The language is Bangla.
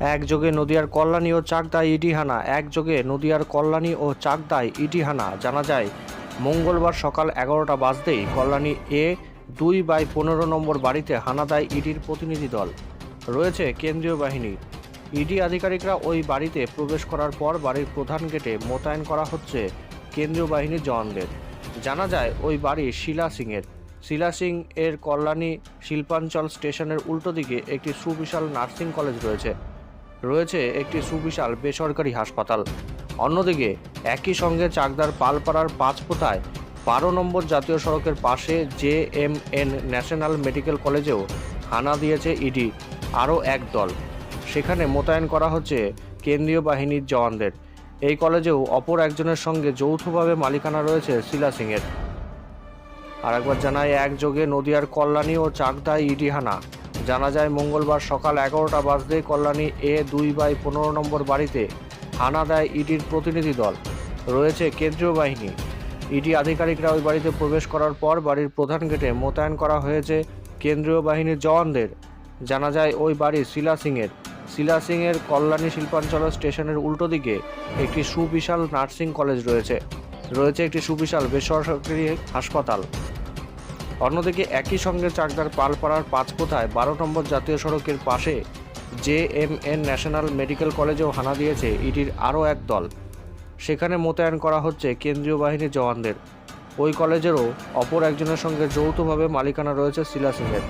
একযোগে নদিয়ার কল্যাণী ও চাকদায় ইটিহানা, একযোগে নদিয়ার কল্যাণী ও চাকদায় ইটিহানা জানা যায়। মঙ্গলবার সকাল এগারোটা বাজতেই কল্যাণী এ দুই বাই পনেরো নম্বর বাড়িতে হানা দেয় ইডির প্রতিনিধি দল। রয়েছে কেন্দ্রীয় বাহিনী। ইডি আধিকারিকরা ওই বাড়িতে প্রবেশ করার পর বাড়ির প্রধান গেটে মোতায়েন করা হচ্ছে কেন্দ্রীয় বাহিনীর জওয়ানদের। জানা যায়, ওই বাড়ি শিলা সিংয়ের। শিলা সিং এর কল্যাণী শিল্পাঞ্চল স্টেশনের উল্টো দিকে একটি সুবিশাল নার্সিং কলেজ রয়েছে। রয়েছে একটি সুবিশাল বেসরকারি হাসপাতাল। অন্যদিকে, একই সঙ্গে চাকদার পালপাড়ার পাঁচপোতায় বারো নম্বর জাতীয় সড়কের পাশে J M N national medical কলেজেও হানা দিয়েছে ইডি, আরও এক দল। সেখানে মোতায়েন করা হচ্ছে কেন্দ্রীয় বাহিনীর জওয়ানদের। এই কলেজেও অপর একজনের সঙ্গে যৌথভাবে মালিকানা রয়েছে শিলা সিংয়ের। আর একবার জানায়, একযোগে নদিয়ার কল্যাণী ও চাকদায় ইডি হানা। জানা যায়, মঙ্গলবার সকাল এগারোটা বাজতে কল্যাণী এ দুই বাই পনেরো নম্বর বাড়িতে হানা দেয় ইডির প্রতিনিধি দল। রয়েছে কেন্দ্রীয় বাহিনী। ইডি আধিকারিকরা ওই বাড়িতে প্রবেশ করার পর বাড়ির প্রধান গেটে মোতায়েন করা হয়েছে কেন্দ্রীয় বাহিনীর জওয়ানদের। জানা যায়, ওই বাড়ি শিলা সিংয়ের। শিলা সিংয়ের কল্যাণী শিল্পাঞ্চল স্টেশনের উল্টো দিকে একটি সুবিশাল নার্সিং কলেজ রয়েছে। রয়েছে একটি সুবিশাল বেসরকারি হাসপাতাল। অন্যদিকে একই সঙ্গে চাকদার পালপাড়ার পাঁচকোথায় বারো নম্বর জাতীয় সড়কের পাশে J M N national medical কলেজেও হানা দিয়েছে ইডির আরও এক দল। সেখানে মোতায়েন করা হচ্ছে কেন্দ্রীয় বাহিনীর জওয়ানদের। ওই কলেজেরও অপর একজনের সঙ্গে যৌথভাবে মালিকানা রয়েছে শিলা সিংয়ের